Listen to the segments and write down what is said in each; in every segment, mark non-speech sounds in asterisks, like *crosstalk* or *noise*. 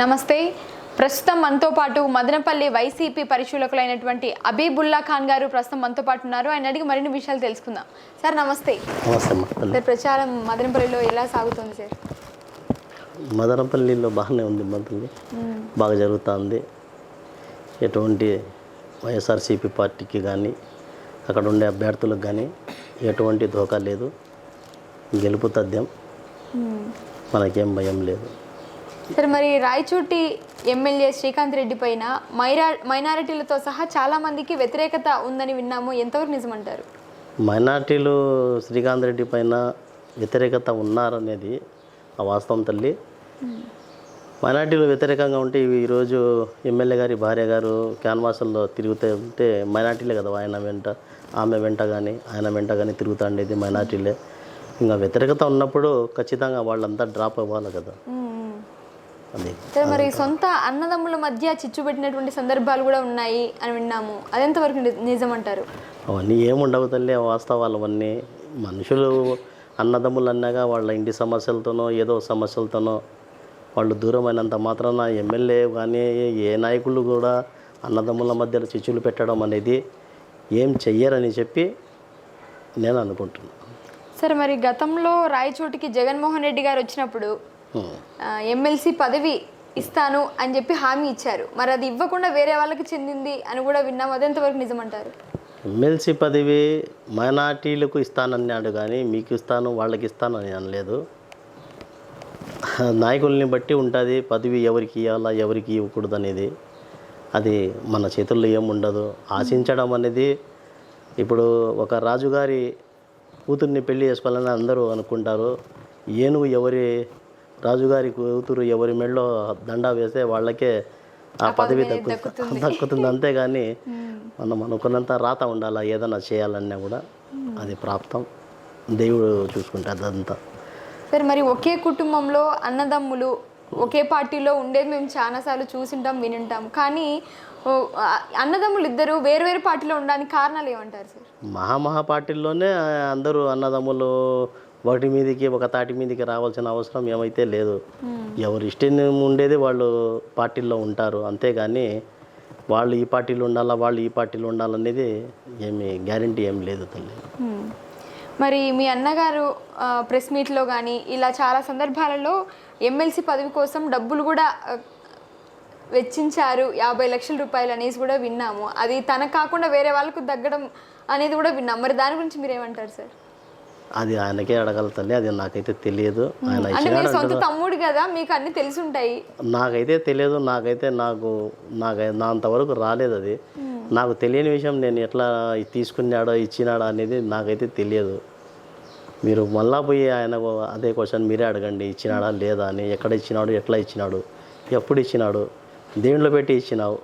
నమస్తే. ప్రస్తుతం మనతో పాటు మదనపల్లి వైసీపీ పరిశీలకులైనటువంటి అబీబుల్లా ఖాన్ గారు ప్రస్తుతం మనతో పాటు ఉన్నారు. ఆయన అడిగి మరిన్ని విషయాలు తెలుసుకుందాం. సార్ నమస్తే. సార్ ప్రచారం మదనపల్లిలో ఎలా సాగుతుంది సార్? మదనపల్లిలో బాగానే ఉంది మా తల్లి బాగా జరుగుతుంది. ఎటువంటి వైఎస్ఆర్సీపీ పార్టీకి కానీ అక్కడ ఉండే అభ్యర్థులకు కానీ ఎటువంటి ధోకా లేదు. గెలుపు తథ్యం. మనకేం భయం లేదు. సార్ మరి రాయచోటి ఎమ్మెల్యే శ్రీకాంత్ రెడ్డి పైన మైరా మైనారిటీలతో సహా చాలా మందికి వ్యతిరేకత ఉందని విన్నాము. ఎంతవరకు నిజమంటారు? మైనార్టీలు శ్రీకాంత్ రెడ్డి పైన వ్యతిరేకత ఉన్నారనేది ఆ వాస్తవం తల్లి. మైనార్టీలు వ్యతిరేకంగా ఉంటే ఇవి ఈరోజు ఎమ్మెల్యే గారి భార్య గారు క్యాన్వాసుల్లో తిరుగుతూ ఉంటే మైనార్టీలే కదా ఆయన వెంట ఆమె వెంట కానీ ఆయన వెంట కానీ తిరుగుతూ ఉండేది మైనార్టీలే. ఇంకా వ్యతిరేకత ఉన్నప్పుడు ఖచ్చితంగా వాళ్ళంతా డ్రాప్ అవ్వాలి కదా. అది. సార్ మరి సొంత అన్నదమ్ముల మధ్య చిచ్చు పెట్టినటువంటి సందర్భాలు కూడా ఉన్నాయి అని విన్నాము. అదెంతవరకు ని- నిజమంటారు? అవన్నీ ఏముండవు తల్లి వాస్తవాలు అవన్నీ మనుషులు అన్నదమ్ములు అన్నాగా వాళ్ళ ఇంటి సమస్యలతోనో ఏదో సమస్యలతోనో వాళ్ళు దూరమైనంత మాత్రాన ఎమ్మెల్యే కానీ ఏ నాయకులు కూడా అన్నదమ్ముల మధ్యలో చిచ్చులు పెట్టడం అనేది ఏం చెయ్యరని చెప్పి నేను అనుకుంటున్నాను సార్ మరి గతంలో రాయచోటికి జగన్మోహన్ రెడ్డి గారు వచ్చినప్పుడు ఎమ్మెల్సీ పదవి ఇస్తాను అని చెప్పి హామీ ఇచ్చారు. మరి అది ఇవ్వకుండా వేరే వాళ్ళకి చెందింది అని కూడా విన్నాము అదెంతవరకు నిజమంటారు? ఎమ్మెల్సీ పదవి మైనార్టీలకు ఇస్తానన్నాడు కానీ మీకు ఇస్తాను వాళ్ళకి ఇస్తాను అని అనలేదు. నాయకుల్ని బట్టి ఉంటుంది పదవి ఎవరికి ఇవ్వాలా ఎవరికి ఇవ్వకూడదు అనేది. అది మన చేతుల్లో ఏముండదు ఆశించడం అనేది ఇప్పుడు ఒక రాజుగారి కూతుర్ని పెళ్ళి చేసుకోవాలని అందరూ అనుకుంటారు. ఏనుగు ఎవరి రాజుగారి కూతురు ఎవరి మెడలో దండా వేస్తే వాళ్ళకే ఆ పదవి దక్కుతుంది. దక్కుతుంది. అంతేగాని *laughs* మనం అనుకున్నంత రాత ఉండాలా? ఏదైనా చేయాలన్నా కూడా అది ప్రాప్తం. దేవుడు చూసుకుంటాడు అదంతా. సార్ మరి ఒకే కుటుంబంలో అన్నదమ్ములు ఒకే పార్టీలో ఉండేది మేము చాలాసార్లు చూసింటాం వినుంటాం. కానీ అన్నదమ్ములు ఇద్దరు వేరు వేరు పార్టీలో ఉండడానికి కారణాలు ఏమంటారు సార్? మహామహా పార్టీల్లోనే అందరూ అన్నదమ్ములు ఒకటి మీదకి ఒక తాటి మీదకి రావాల్సిన అవసరం ఏమైతే లేదు. ఎవరు ఇష్టం ఉండేది వాళ్ళు పార్టీల్లో ఉంటారు. అంతేగాని వాళ్ళు ఈ పార్టీలో ఉండాలా వాళ్ళు ఈ పార్టీలో ఉండాలనేది ఏమి గ్యారంటీ ఏం లేదు తల్లి. మ్మ్. మరి మీ అన్నగారు ప్రెస్ మీట్లో కానీ ఇలా చాలా సందర్భాలలో ఎమ్మెల్సీ పదవి కోసం డబ్బులు కూడా వెచ్చించారు. యాభై లక్షల రూపాయలు అనేసి కూడా విన్నాము. అది తనకు కాకుండా వేరే వాళ్ళకు తగ్గడం అనేది కూడా విన్నాం మరి దాని గురించి మీరు ఏమంటారు సార్? అది ఆయనకే అడగల తల్లి అది నాకైతే తెలియదు. ఆయన అంటే ఇచ్చినాడు మీరు సొంత తమ్ముడు కదా మీకు అన్ని తెలిసి ఉంటాయి నాకైతే తెలియదు నాకైతే నాకు నాకు నా అంతవరకు రాలేదు అది. నాకు తెలియని విషయం నేను ఎట్లా తీసుకున్నాడో ఇచ్చినాడో అనేది నాకైతే తెలియదు. మీరు మళ్ళా పోయి ఆయన అదే క్వశ్చన్ మీరే అడగండి ఇచ్చినాడా లేదా అని ఎక్కడ ఇచ్చినాడు ఎట్లా ఇచ్చినాడు ఎప్పుడు ఇచ్చినాడు దేంట్లో పెట్టి ఇచ్చినావు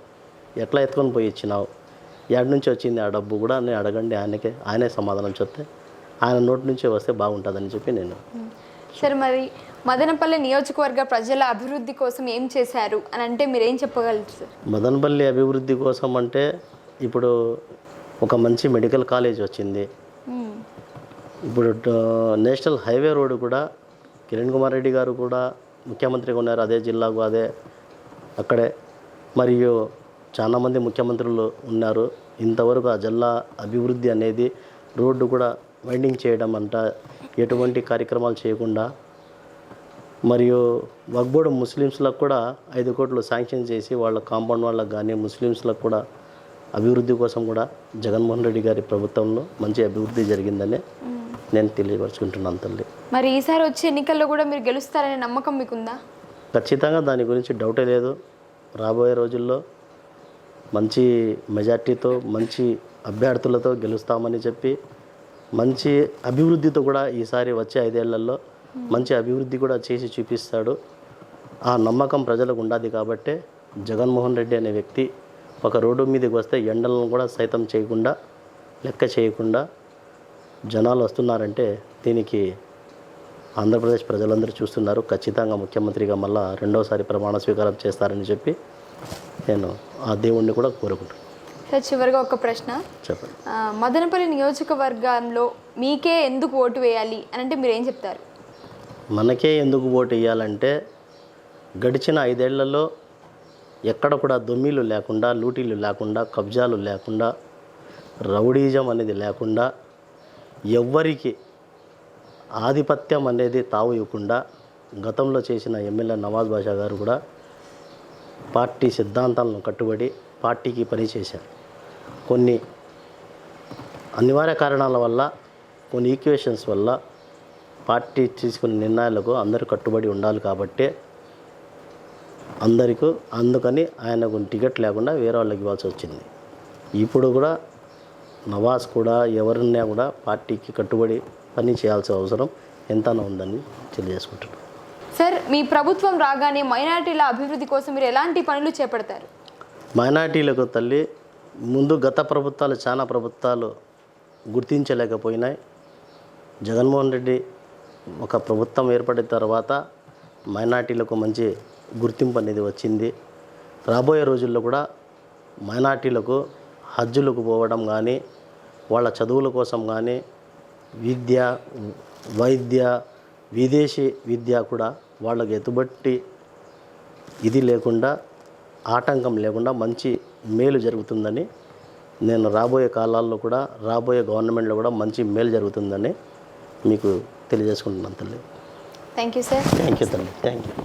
ఎట్లా ఎత్తుకొని పోయి ఇచ్చినావు ఎక్కడి నుంచి వచ్చింది ఆ డబ్బు కూడా నేను అడగండి ఆయనకే ఆయనే సమాధానం చెప్తే. ఆయన నోటి నుంచే వస్తే బాగుంటుందని చెప్పి నేను సార్ మరి మదనపల్లి నియోజకవర్గ ప్రజల అభివృద్ధి కోసం ఏం చేశారు? అని అంటే మీరు ఏం చెప్పగలరు సార్ మదనపల్లి అభివృద్ధి కోసం అంటే ఇప్పుడు ఒక మంచి మెడికల్ కాలేజ్ వచ్చింది. ఇప్పుడు నేషనల్ హైవే రోడ్డు కూడా కిరణ్ కుమార్ రెడ్డి గారు కూడా ముఖ్యమంత్రిగా ఉన్నారు అదే జిల్లాకు అదే అక్కడే. మరియు చాలామంది ముఖ్యమంత్రులు ఉన్నారు. ఇంతవరకు ఆ జిల్లా అభివృద్ధి అనేది రోడ్డు కూడా వైండింగ్ చేయడం అంట ఎటువంటి కార్యక్రమాలు చేయకుండా మరియు వగ్బోర్డు ముస్లిమ్స్లకు కూడా ఐదు కోట్లు శాంక్షన్ చేసి వాళ్ళ కాంపౌండ్ వాళ్ళకు కానీ ముస్లిమ్స్లకు కూడా అభివృద్ధి కోసం కూడా జగన్మోహన్ రెడ్డి గారి ప్రభుత్వంలో మంచి అభివృద్ధి జరిగిందని నేను తెలియపరుచుకుంటున్నాను తల్లి. మరి ఈసారి వచ్చే ఎన్నికల్లో కూడా మీరు గెలుస్తారనే నమ్మకం మీకుందా? ఖచ్చితంగా దాని గురించి డౌటే లేదు. రాబోయే రోజుల్లో మంచి మెజార్టీతో మంచి అభ్యర్థులతో గెలుస్తామని చెప్పి మంచి అభివృద్ధితో కూడా ఈసారి వచ్చే ఐదేళ్ళలో మంచి అభివృద్ధి కూడా చేసి చూపిస్తాడు. ఆ నమ్మకం ప్రజలకు ఉండాది కాబట్టే జగన్మోహన్ రెడ్డి అనే వ్యక్తి ఒక రోడ్డు మీదకి వస్తే ఎండలను కూడా సైతం చేయకుండా లెక్క చేయకుండా జనాలు వస్తున్నారంటే దీనికి ఆంధ్రప్రదేశ్ ప్రజలందరూ చూస్తున్నారు. ఖచ్చితంగా ముఖ్యమంత్రిగా మళ్ళా రెండోసారి ప్రమాణ స్వీకారం చేస్తారని చెప్పి నేను ఆ దేవుణ్ణి కూడా కోరుకుంటున్నాను. సార్ చివరిగా ఒక ప్రశ్న. చెప్పండి. మదనపల్లి నియోజకవర్గంలో మీకే ఎందుకు ఓటు వేయాలి అని అంటే మీరు ఏం చెప్తారు? మనకే ఎందుకు ఓటు వేయాలంటే గడిచిన ఐదేళ్ళలో ఎక్కడ కూడా దొమ్మిలు లేకుండా లూటీలు లేకుండా కబ్జాలు లేకుండా రౌడీజం అనేది లేకుండా ఎవ్వరికి ఆధిపత్యం అనేది తావు ఇవ్వకుండా గతంలో చేసిన ఎమ్మెల్యే నవాజ్ బాషా గారు కూడా పార్టీ సిద్ధాంతాలను కట్టుబడి పార్టీకి పనిచేశారు కొన్ని అనివార్య కారణాల వల్ల కొన్ని ఈక్వేషన్స్ వల్ల పార్టీ తీసుకున్న నిర్ణయాలకు అందరూ కట్టుబడి ఉండాలి కాబట్టే అందరికీ అందుకని ఆయనకు టికెట్ లేకుండా వేరే వాళ్ళకి ఇవ్వాల్సి వచ్చింది. ఇప్పుడు కూడా నవాజ్ కూడా ఎవరిన్నా కూడా పార్టీకి కట్టుబడి పని చేయాల్సిన అవసరం ఎంతనో ఉందని తెలియజేసుకుంటున్నాను. సార్ మీ ప్రభుత్వం రాగానే మైనారిటీల అభివృద్ధి కోసం మీరు ఎలాంటి పనులు చేపడతారు? మైనార్టీలకు తల్లి ముందు గత ప్రభుత్వాలు చాలా ప్రభుత్వాలు గుర్తించలేకపోయినాయి. జగన్మోహన్ రెడ్డి ఒక ప్రభుత్వం ఏర్పడిన తర్వాత మైనార్టీలకు మంచి గుర్తింపు అనేది వచ్చింది. రాబోయే రోజుల్లో కూడా మైనార్టీలకు హజ్జులకు పోవడం కానీ వాళ్ళ చదువుల కోసం కానీ విద్య వైద్య విదేశీ విద్య కూడా వాళ్ళకి ఎతుబట్టి ఇది లేకుండా ఆటంకం లేకుండా మంచి మేలు జరుగుతుందని నేను రాబోయే కాలాల్లో కూడా రాబోయే గవర్నమెంట్లో కూడా మంచి మేలు జరుగుతుందని మీకు తెలియజేసుకుంటున్నాను తల్లి. Thank you sir thank you తల్లి. Thank you